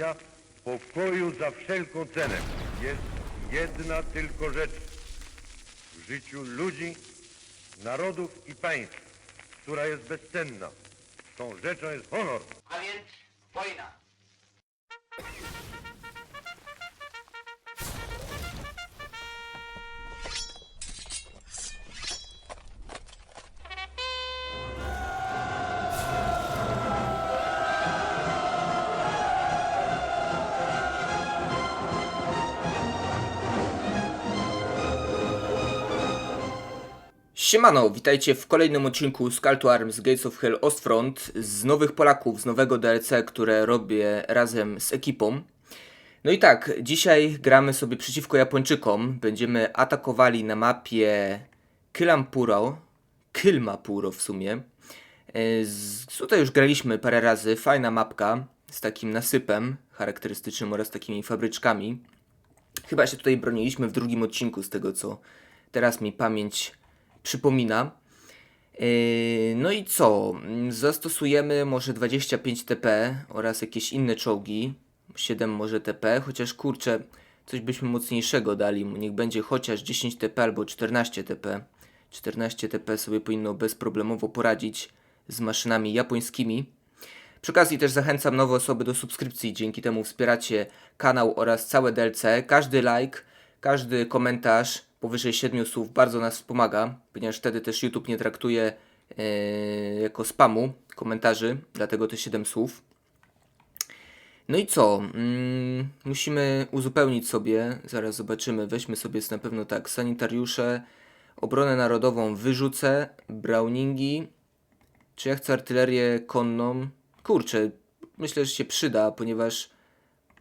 pojęcia pokoju za wszelką cenę. Jest jedna tylko rzecz w życiu ludzi, narodów i państw, która jest bezcenna. Tą rzeczą jest honor. A więc wojna. Siemano, witajcie w kolejnym odcinku Call to Arms Gates of Hell Ostfront z nowych Polaków, z nowego DLC, które robię razem z ekipą. No i tak, dzisiaj gramy sobie przeciwko Japończykom. Będziemy atakowali na mapie Kylampuro, Kylmapuro w sumie. E, Z, tutaj już graliśmy parę razy, fajna mapka z takim nasypem charakterystycznym oraz takimi fabryczkami. Chyba się tutaj broniliśmy w drugim odcinku, z tego co teraz mi pamięć przypomina. Yy, No i co? Zastosujemy może 25 TP oraz jakieś inne czołgi. 7 może TP, chociaż kurczę, coś byśmy mocniejszego dali. Niech będzie chociaż 10 TP albo 14 TP. 14 TP sobie powinno bezproblemowo poradzić z maszynami japońskimi. Przy okazji też zachęcam nowe osoby do subskrypcji, dzięki temu wspieracie kanał oraz całe DLC. Każdy like, każdy komentarz powyżej 7 słów bardzo nas wspomaga, ponieważ wtedy też YouTube nie traktuje e, jako spamu komentarzy, dlatego te 7 słów. No i co? Mm, musimy uzupełnić sobie, zaraz zobaczymy, weźmy sobie na pewno tak, sanitariusze, obronę narodową wyrzucę, browningi, czy ja chcę artylerię konną? Kurczę, myślę, że się przyda, ponieważ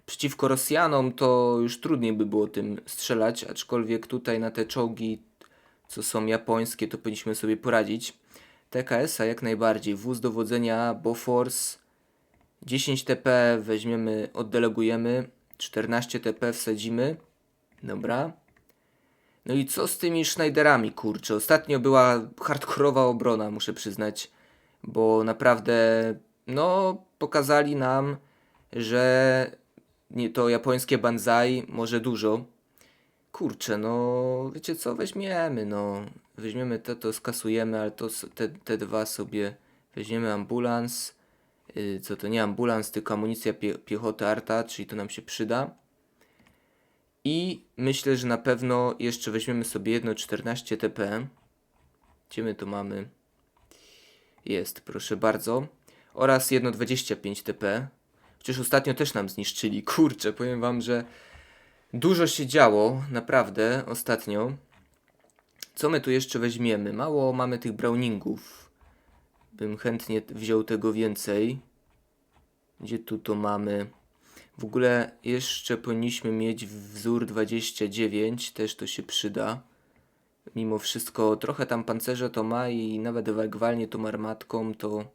przeciwko Rosjanom to już trudniej by było tym strzelać, aczkolwiek tutaj na te czołgi, co są japońskie, to powinniśmy sobie poradzić. TKS-a jak najbardziej, wóz dowodzenia Bofors, 10 TP weźmiemy, oddelegujemy, 14 TP wsadzimy, dobra. No i co z tymi Schneiderami, kurczę? Ostatnio była hardkorowa obrona, muszę przyznać, bo naprawdę, no, pokazali nam, że nie, to japońskie banzai może dużo. Kurczę, no, wiecie co, weźmiemy, no. Weźmiemy te, to skasujemy, ale to te, te dwa sobie weźmiemy ambulans. Yy, co to nie ambulans, tylko amunicja pie, piechoty arta, czyli to nam się przyda. I myślę, że na pewno jeszcze weźmiemy sobie jedno 14 TP. Gdzie my to mamy? Jest, proszę bardzo. Oraz jedno 25 TP. Chociaż ostatnio też nam zniszczyli. Kurczę, powiem wam, że dużo się działo, naprawdę, ostatnio. Co my tu jeszcze weźmiemy? Mało mamy tych browningów. Bym chętnie wziął tego więcej. Gdzie tu to mamy? W ogóle jeszcze powinniśmy mieć wzór 29, też to się przyda. Mimo wszystko trochę tam pancerza to ma i nawet jak walnie tą armatką, to,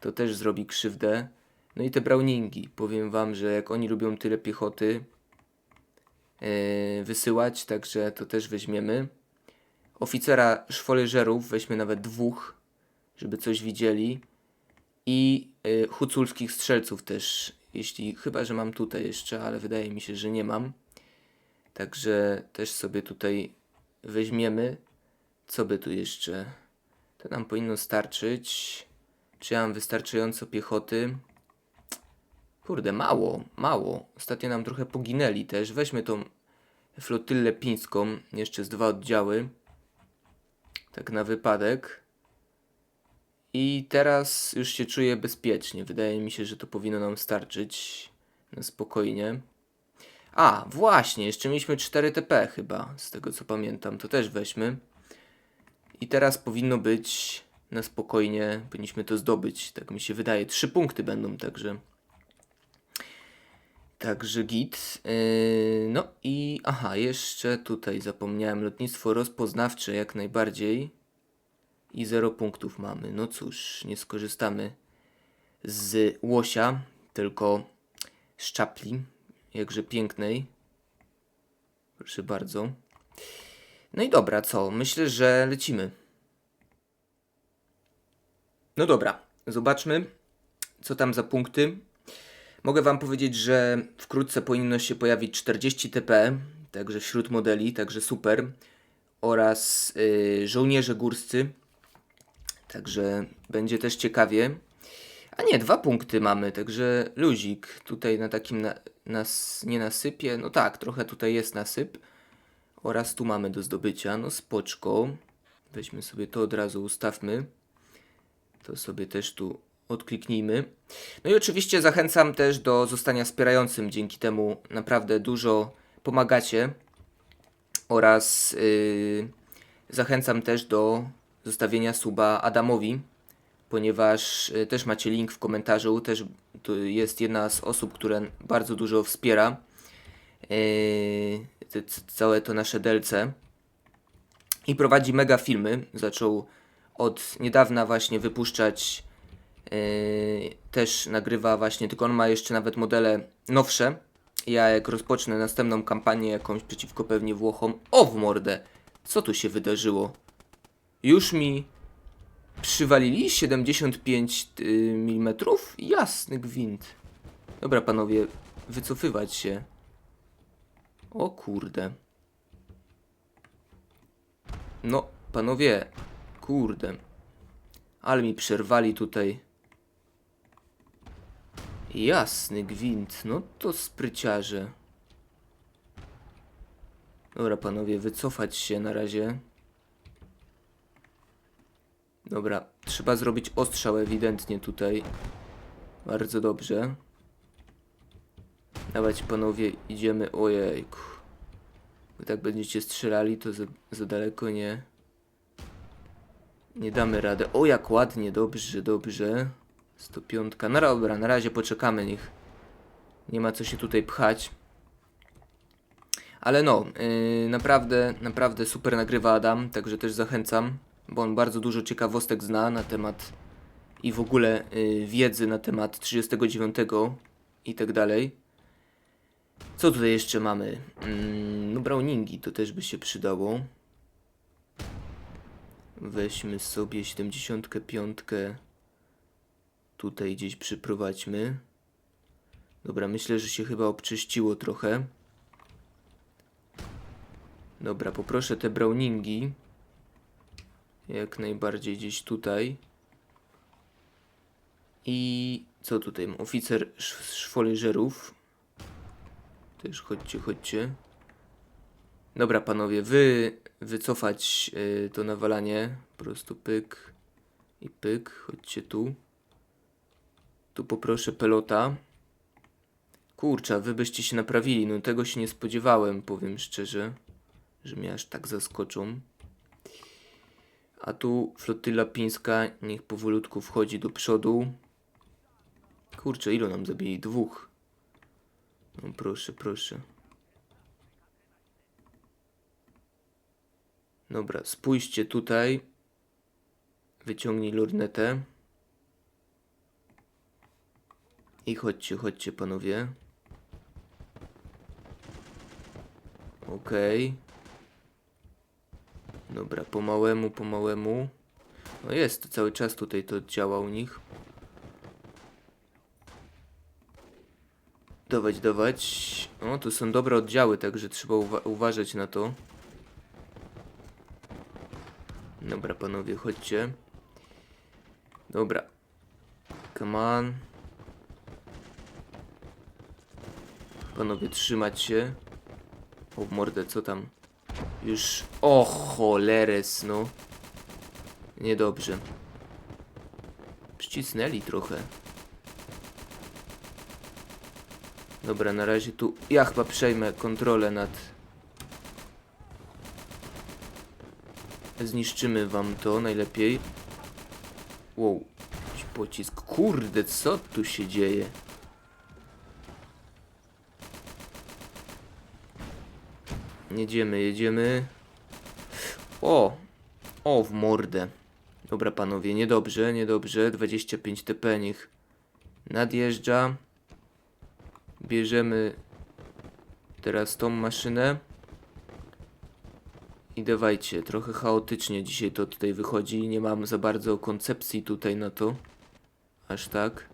to też zrobi krzywdę. No i te browningi. Powiem wam, że jak oni lubią tyle piechoty yy, wysyłać, także to też weźmiemy. Oficera szwoleżerów weźmy nawet dwóch, żeby coś widzieli. I yy, huculskich strzelców też, jeśli chyba, że mam tutaj jeszcze, ale wydaje mi się, że nie mam. Także też sobie tutaj weźmiemy. Co by tu jeszcze? To nam powinno starczyć. Czy ja mam wystarczająco piechoty? Kurde, mało, mało. Ostatnio nam trochę poginęli też. Weźmy tą flotylę pińską, jeszcze z dwa oddziały. Tak na wypadek. I teraz już się czuję bezpiecznie. Wydaje mi się, że to powinno nam starczyć na spokojnie. A, właśnie, jeszcze mieliśmy 4 TP chyba, z tego co pamiętam. To też weźmy. I teraz powinno być na spokojnie, powinniśmy to zdobyć, tak mi się wydaje. Trzy punkty będą, także. Także git. Yy, no i aha, jeszcze tutaj zapomniałem. Lotnictwo rozpoznawcze jak najbardziej. I 0 punktów mamy. No cóż, nie skorzystamy z łosia, tylko z czapli. Jakże pięknej. Proszę bardzo. No i dobra, co? Myślę, że lecimy. No dobra, zobaczmy, co tam za punkty. Mogę Wam powiedzieć, że wkrótce powinno się pojawić 40 TP, także wśród modeli, także super. Oraz y, żołnierze górscy, także będzie też ciekawie. A nie, dwa punkty mamy, także luzik. Tutaj na takim na, nas, nie nasypie, no tak, trochę tutaj jest nasyp. Oraz tu mamy do zdobycia, no spoczko. Weźmy sobie to od razu, ustawmy. To sobie też tu odkliknijmy. No i oczywiście zachęcam też do zostania wspierającym. Dzięki temu naprawdę dużo pomagacie. Oraz yy, zachęcam też do zostawienia suba Adamowi, ponieważ y, też macie link w komentarzu. Też jest jedna z osób, która bardzo dużo wspiera yy, całe to nasze DLC i prowadzi mega filmy. Zaczął od niedawna właśnie wypuszczać, yy, też nagrywa właśnie, tylko on ma jeszcze nawet modele nowsze. Ja jak rozpocznę następną kampanię jakąś przeciwko pewnie Włochom, o w mordę, co tu się wydarzyło? Już mi przywalili 75 y, mm? Jasny gwint. Dobra panowie, wycofywać się. O kurde. No, panowie, kurde. Ale mi przerwali tutaj. Jasny gwint, no to spryciarze. Dobra, panowie, wycofać się na razie. Dobra, trzeba zrobić ostrzał ewidentnie tutaj. Bardzo dobrze. Dawać panowie, idziemy. Ojejku. Wy tak będziecie strzelali, to za, za daleko nie. Nie damy rady. O, jak ładnie, dobrze, dobrze. 105. No dobra, na razie poczekamy, niech. Nie ma co się tutaj pchać. Ale no, yy, naprawdę, naprawdę super nagrywa Adam, także też zachęcam, bo on bardzo dużo ciekawostek zna na temat i w ogóle yy, wiedzy na temat 39 i tak dalej. Co tutaj jeszcze mamy? Mm, no Browningi to też by się przydało. Weźmy sobie 75. Tutaj gdzieś przyprowadźmy. Dobra, myślę, że się chyba obczyściło trochę. Dobra, poproszę te Browningi. Jak najbardziej gdzieś tutaj. I co tutaj? Oficer sz- szwoleżerów. Też chodźcie, chodźcie. Dobra, panowie, wy wycofać y, to nawalanie. Po prostu pyk i pyk. Chodźcie tu. Tu poproszę pelota. Kurczę, wy byście się naprawili. No tego się nie spodziewałem, powiem szczerze, że mnie aż tak zaskoczą. A tu flotyla pińska niech powolutku wchodzi do przodu. Kurczę, ilu nam zabili? Dwóch. No proszę, proszę. Dobra, spójrzcie tutaj. Wyciągnij lornetę. I chodźcie, chodźcie panowie. Okej. Dobra, pomałemu, pomałemu. No jest, cały czas tutaj to działa u nich. Dawać, dawać. O, to są dobre oddziały, także trzeba uwa uważać na to. Dobra, panowie, chodźcie. Dobra. Come on. Panowie, trzymać się. O, mordę, co tam? Już... O, choleres, no. Niedobrze. Przycisnęli trochę. Dobra, na razie tu... Ja chyba przejmę kontrolę nad... Zniszczymy wam to najlepiej. Wow. Pocisk. Kurde, co tu się dzieje? Jedziemy, jedziemy. O! O, w mordę. Dobra, panowie, niedobrze, niedobrze. 25 TP niech nadjeżdża. Bierzemy teraz tą maszynę. I dawajcie, trochę chaotycznie dzisiaj to tutaj wychodzi. Nie mam za bardzo koncepcji tutaj na to. Aż tak.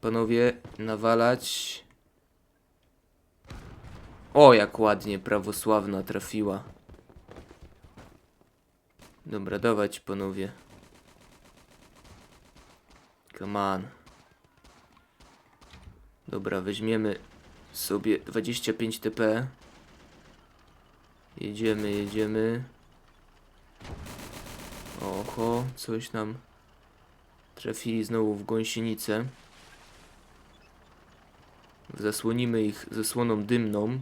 panowie, nawalać. O, jak ładnie prawosławna trafiła. Dobra, dawać panowie. Come on. Dobra, weźmiemy sobie 25 TP. Jedziemy, jedziemy. Oho, coś nam trafili znowu w gąsienicę. Zasłonimy ich zasłoną dymną.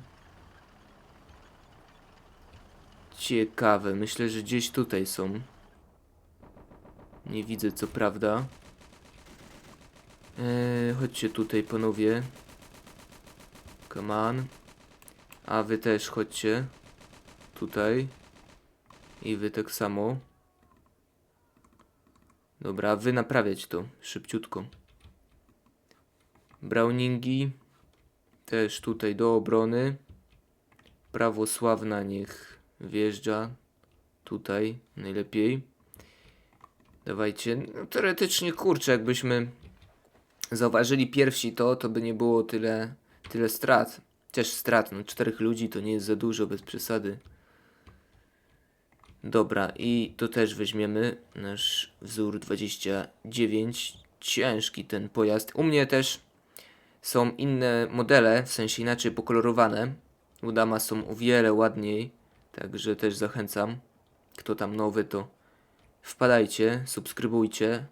Ciekawe, myślę, że gdzieś tutaj są. Nie widzę co prawda. Eee, chodźcie tutaj panowie. Come on. A wy też chodźcie. Tutaj. I wy tak samo. Dobra, wy naprawiać to szybciutko. Browningi też tutaj do obrony. Prawosławna niech wjeżdża tutaj najlepiej. Dawajcie, no, teoretycznie kurczę, jakbyśmy zauważyli pierwsi to, to by nie było tyle, tyle strat. Też strat, no czterech ludzi to nie jest za dużo, bez przesady. Dobra, i to też weźmiemy nasz wzór 29. Ciężki ten pojazd. U mnie też są inne modele, w sensie inaczej pokolorowane. U Dama są o wiele ładniej, także też zachęcam. Kto tam nowy, to wpadajcie, subskrybujcie.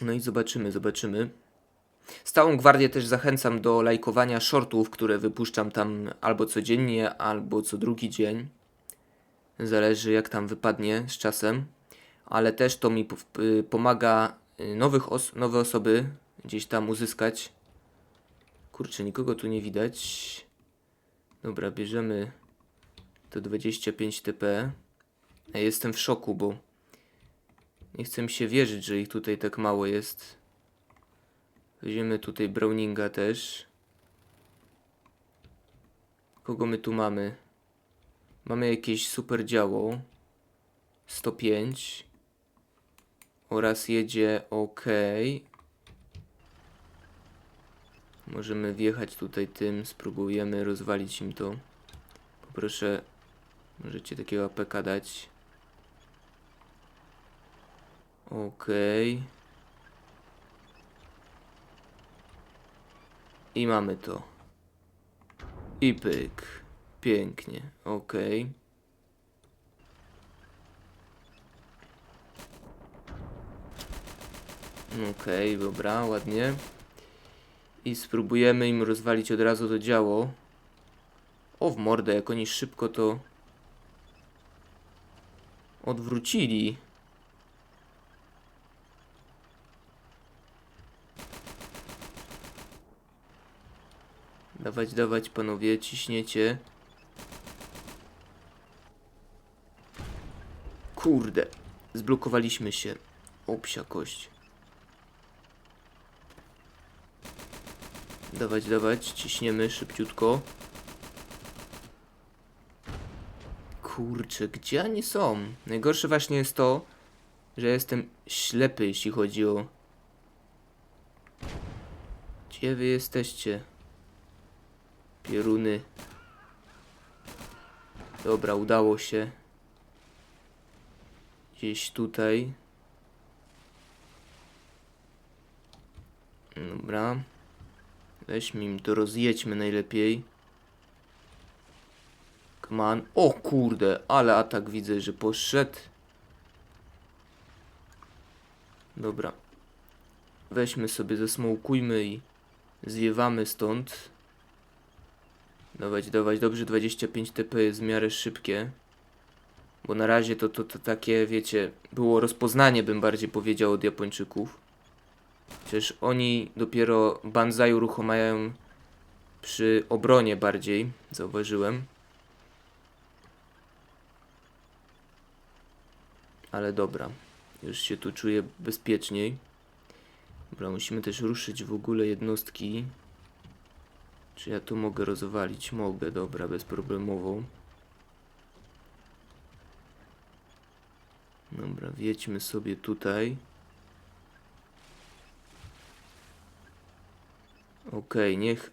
No i zobaczymy, zobaczymy. Stałą gwardię też zachęcam do lajkowania shortów, które wypuszczam tam albo codziennie, albo co drugi dzień. Zależy jak tam wypadnie z czasem. Ale też to mi po- pomaga y, nowych os nowe osoby gdzieś tam uzyskać. Kurczę, nikogo tu nie widać. Dobra, bierzemy to 25 TP. Ja jestem w szoku, bo nie chcę mi się wierzyć, że ich tutaj tak mało jest. Weźmiemy tutaj Browninga też. Kogo my tu mamy? Mamy jakieś super działo. 105. Oraz jedzie OK. Możemy wjechać tutaj tym. Spróbujemy rozwalić im to. Poproszę. Możecie takiego APK dać. Okej. I mamy to. I pyk. Pięknie. Okej. Okej, dobra, ładnie. I spróbujemy im rozwalić od razu to działo. O, w mordę, jak oni szybko to odwrócili. Dawać, dawać, panowie, ciśniecie. Kurde, zblokowaliśmy się. O, psia kość. Dawać, dawać, ciśniemy szybciutko. Kurczę, gdzie oni są? Najgorsze właśnie jest to, że jestem ślepy, jeśli chodzi o... Gdzie wy jesteście? Pieruny. Dobra, udało się. Gdzieś tutaj. Dobra. Weźmy im to, rozjedźmy najlepiej. On. O kurde, ale atak widzę, że poszedł. Dobra. Weźmy sobie, zasmołkujmy i zwiewamy stąd. Dawać, dawać, dobrze 25 TP jest w miarę szybkie. Bo na razie to, to, to takie, wiecie, było rozpoznanie, bym bardziej powiedział, od Japończyków. Przecież oni dopiero banzai uruchamiają przy obronie bardziej, zauważyłem. Ale dobra, już się tu czuję bezpieczniej. Dobra, musimy też ruszyć w ogóle jednostki. Czy ja tu mogę rozwalić? Mogę, dobra, bezproblemowo. Dobra, wjedźmy sobie tutaj. Okej, niech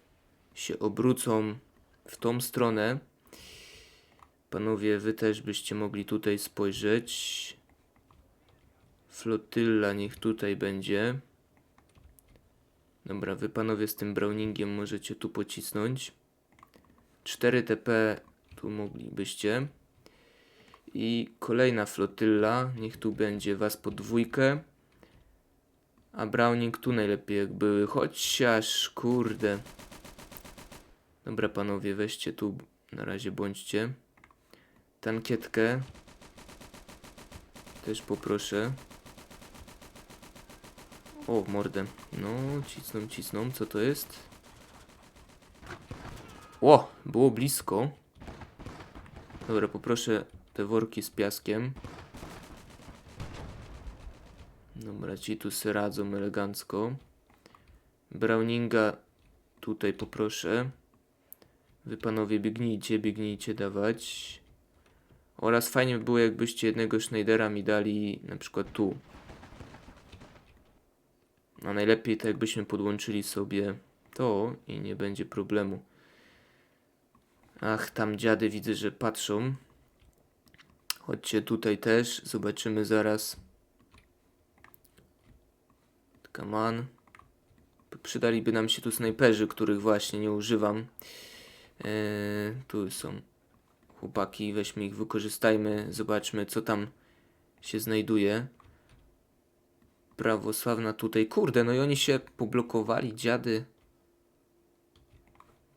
się obrócą w tą stronę. Panowie, wy też byście mogli tutaj spojrzeć. Flotylla niech tutaj będzie. Dobra, wy panowie z tym Browningiem możecie tu pocisnąć. 4 TP tu moglibyście. I kolejna flotylla, niech tu będzie was po dwójkę. A Browning tu najlepiej jak były, chociaż kurde. Dobra panowie, weźcie tu, na razie bądźcie. Tankietkę. Też poproszę. O, mordę. No, cisną, cisną. Co to jest? O, było blisko. Dobra, poproszę te worki z piaskiem. Dobra, ci tu se radzą elegancko. Browninga tutaj poproszę. Wy panowie biegnijcie, biegnijcie dawać. Oraz fajnie by było jakbyście jednego Schneidera mi dali na przykład tu. A najlepiej to jakbyśmy podłączyli sobie to i nie będzie problemu. Ach, tam dziady widzę, że patrzą. Chodźcie tutaj też, zobaczymy zaraz. Come on. Przydaliby nam się tu snajperzy, których właśnie nie używam. Eee, tu są chłopaki, weźmy ich, wykorzystajmy, zobaczmy co tam się znajduje. Prawosławna tutaj, kurde, no i oni się poblokowali, dziady.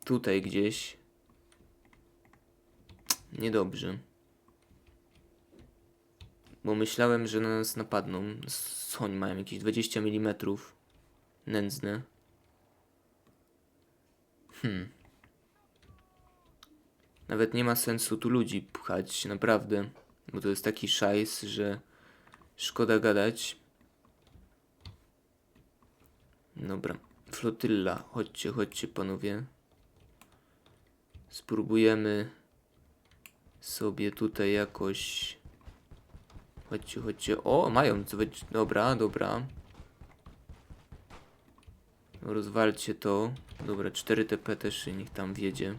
Tutaj gdzieś. Niedobrze. Bo myślałem, że na nas napadną. Oni mają? Jakieś 20 mm. Nędzne. Hmm. Nawet nie ma sensu tu ludzi pchać, naprawdę. Bo to jest taki szajs, że szkoda gadać. Dobra. Flotylla. Chodźcie, chodźcie panowie. Spróbujemy sobie tutaj jakoś... Chodźcie, chodźcie. O, mają. Dobra, dobra. Rozwalcie to. Dobra, 4 TP też niech tam wiedzie.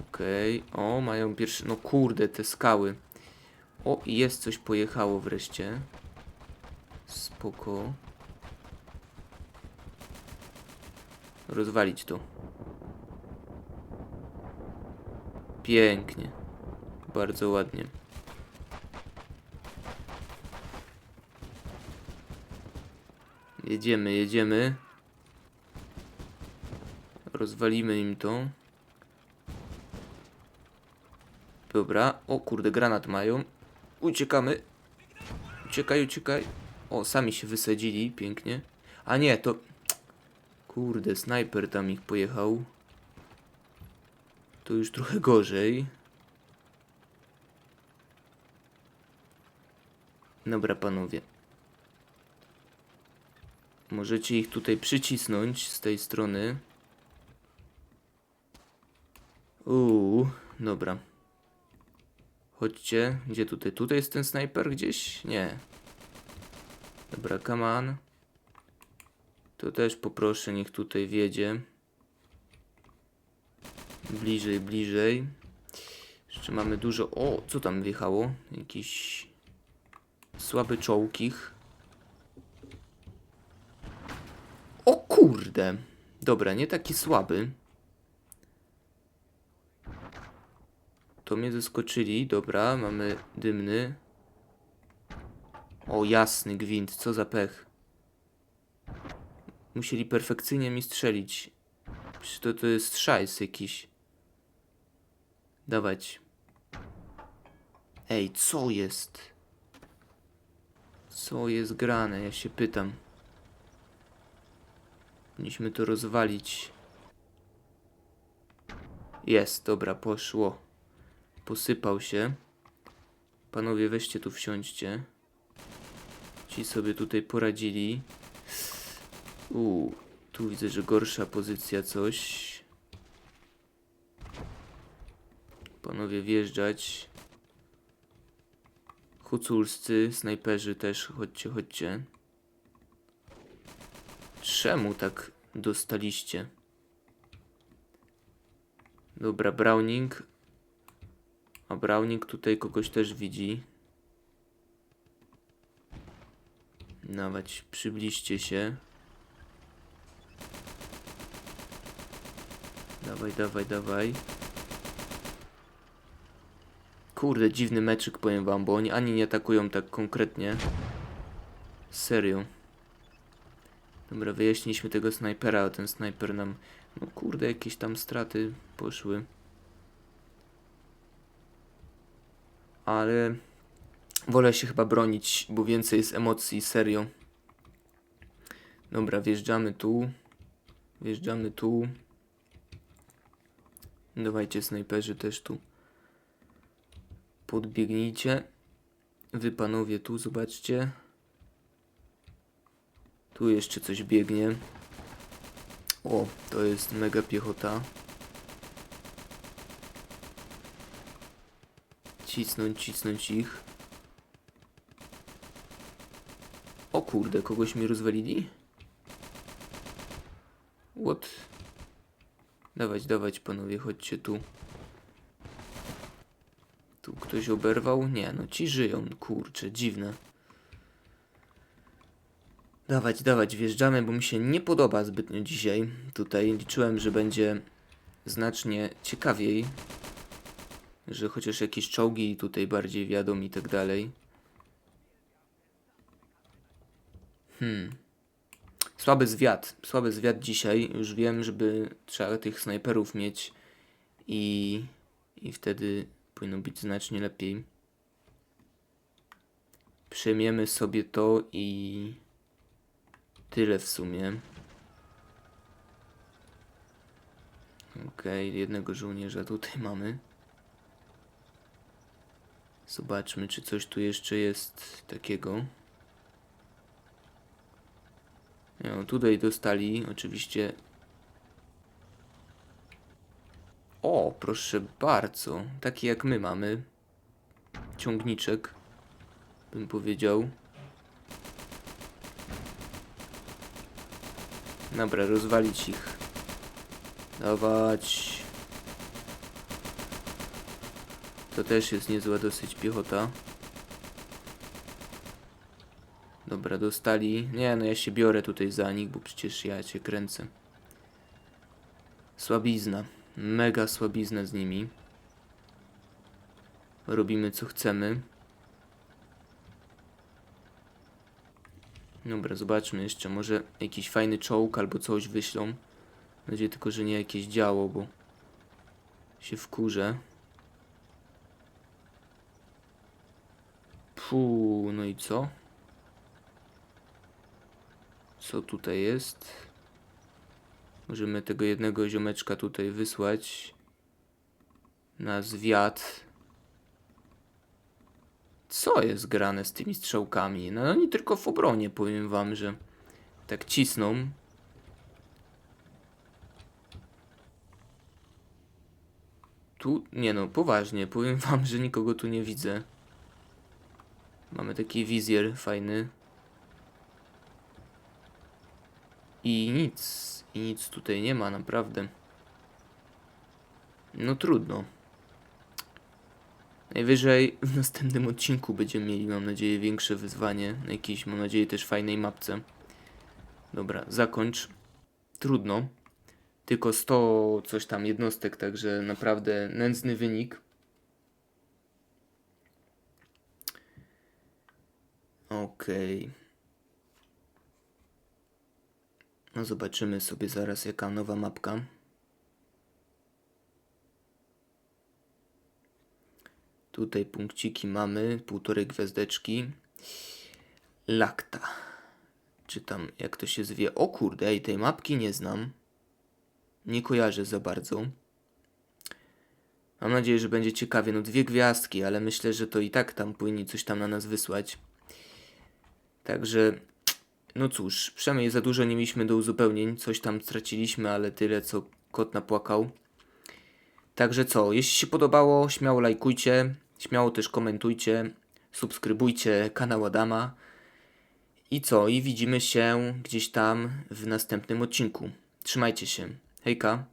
Okej. O, mają pierwsze... No kurde, te skały. O, jest coś pojechało wreszcie. Spoko. Rozwalić to. Pięknie. Bardzo ładnie. Jedziemy, jedziemy. Rozwalimy im to. Dobra. O kurde, granat mają. Uciekamy. Uciekaj, uciekaj. O, sami się wysadzili. Pięknie. A nie, to... Kurde, snajper tam ich pojechał. To już trochę gorzej. Dobra, panowie. Możecie ich tutaj przycisnąć z tej strony. Uuu, dobra. Chodźcie. Gdzie tutaj? Tutaj jest ten snajper gdzieś? Nie. Dobra, come on. To też poproszę, niech tutaj wiedzie. Bliżej, bliżej. Jeszcze mamy dużo... O, co tam wjechało? Jakiś słaby czołkich. O kurde. Dobra, nie taki słaby. To mnie zaskoczyli. Dobra, mamy dymny. O, jasny gwint, co za pech. Musieli perfekcyjnie mi strzelić. Przecież to, to jest szajs jakiś. Dawać. Ej, co jest? Co jest grane? Ja się pytam. Powinniśmy to rozwalić. Jest, dobra, poszło. Posypał się. Panowie, weźcie tu wsiądźcie. Ci sobie tutaj poradzili. Uuu, tu widzę, że gorsza pozycja coś. Panowie wjeżdżać. Huculscy, snajperzy też, chodźcie, chodźcie. czemu tak dostaliście? Dobra, Browning. A Browning tutaj kogoś też widzi. Nawet przybliżcie się. Dawaj, dawaj, dawaj. Kurde, dziwny meczyk powiem wam, bo oni ani nie atakują tak konkretnie. Serio. Dobra, wyjaśniliśmy tego snajpera, a ten snajper nam... No kurde, jakieś tam straty poszły. Ale... Wolę się chyba bronić, bo więcej jest emocji, serio. Dobra, wjeżdżamy tu. Wjeżdżamy tu. Dawajcie snajperzy też tu. Podbiegnijcie. Wy panowie tu, zobaczcie. Tu jeszcze coś biegnie. O, to jest mega piechota. Cisnąć, cisnąć ich. O kurde, kogoś mi rozwalili? What? Dawać, dawać panowie, chodźcie tu. Tu ktoś oberwał? Nie, no ci żyją, kurczę, dziwne. Dawać, dawać, wjeżdżamy, bo mi się nie podoba zbytnio dzisiaj. Tutaj liczyłem, że będzie znacznie ciekawiej. Że chociaż jakieś czołgi tutaj bardziej wiadomo i tak dalej. Hmm. Słaby zwiat. Słaby zwiat dzisiaj. Już wiem, żeby trzeba tych snajperów mieć i, i wtedy powinno być znacznie lepiej. Przejmiemy sobie to i tyle w sumie. Okej, jednego żołnierza tutaj mamy. Zobaczmy, czy coś tu jeszcze jest takiego. No, tutaj dostali oczywiście. O, proszę bardzo. Taki jak my mamy. Ciągniczek. Bym powiedział. Dobra, rozwalić ich. Dawać. To też jest niezła dosyć piechota. Dobra, dostali. Nie, no ja się biorę tutaj za nich, bo przecież ja cię kręcę. Słabizna. Mega słabizna z nimi. Robimy co chcemy. Dobra, zobaczmy jeszcze. Może jakiś fajny czołg albo coś wyślą. Nadzieję tylko, że nie jakieś działo, bo się wkurzę. Puu, no i co? Co tutaj jest? Możemy tego jednego ziomeczka tutaj wysłać na zwiat. Co jest grane z tymi strzałkami? No oni tylko w obronie, powiem wam, że tak cisną. Tu, nie no, poważnie, powiem wam, że nikogo tu nie widzę. Mamy taki wizjer fajny. I nic, i nic tutaj nie ma, naprawdę. No trudno. Najwyżej w następnym odcinku będziemy mieli, mam nadzieję, większe wyzwanie. Na jakiejś, mam nadzieję, też fajnej mapce. Dobra, zakończ. Trudno. Tylko 100 coś tam jednostek, także naprawdę nędzny wynik. Okej. No zobaczymy sobie zaraz jaka nowa mapka. Tutaj punkciki mamy, półtorej gwiazdeczki. Lakta. Czy tam jak to się zwie? O kurde, ej, tej mapki nie znam. Nie kojarzę za bardzo. Mam nadzieję, że będzie ciekawie. No dwie gwiazdki, ale myślę, że to i tak tam powinni coś tam na nas wysłać. Także no cóż, przynajmniej za dużo nie mieliśmy do uzupełnień. Coś tam straciliśmy, ale tyle co kot napłakał. Także co, jeśli się podobało, śmiało lajkujcie, śmiało też komentujcie, subskrybujcie kanał Adama I co? I widzimy się gdzieś tam w następnym odcinku. Trzymajcie się. Hejka.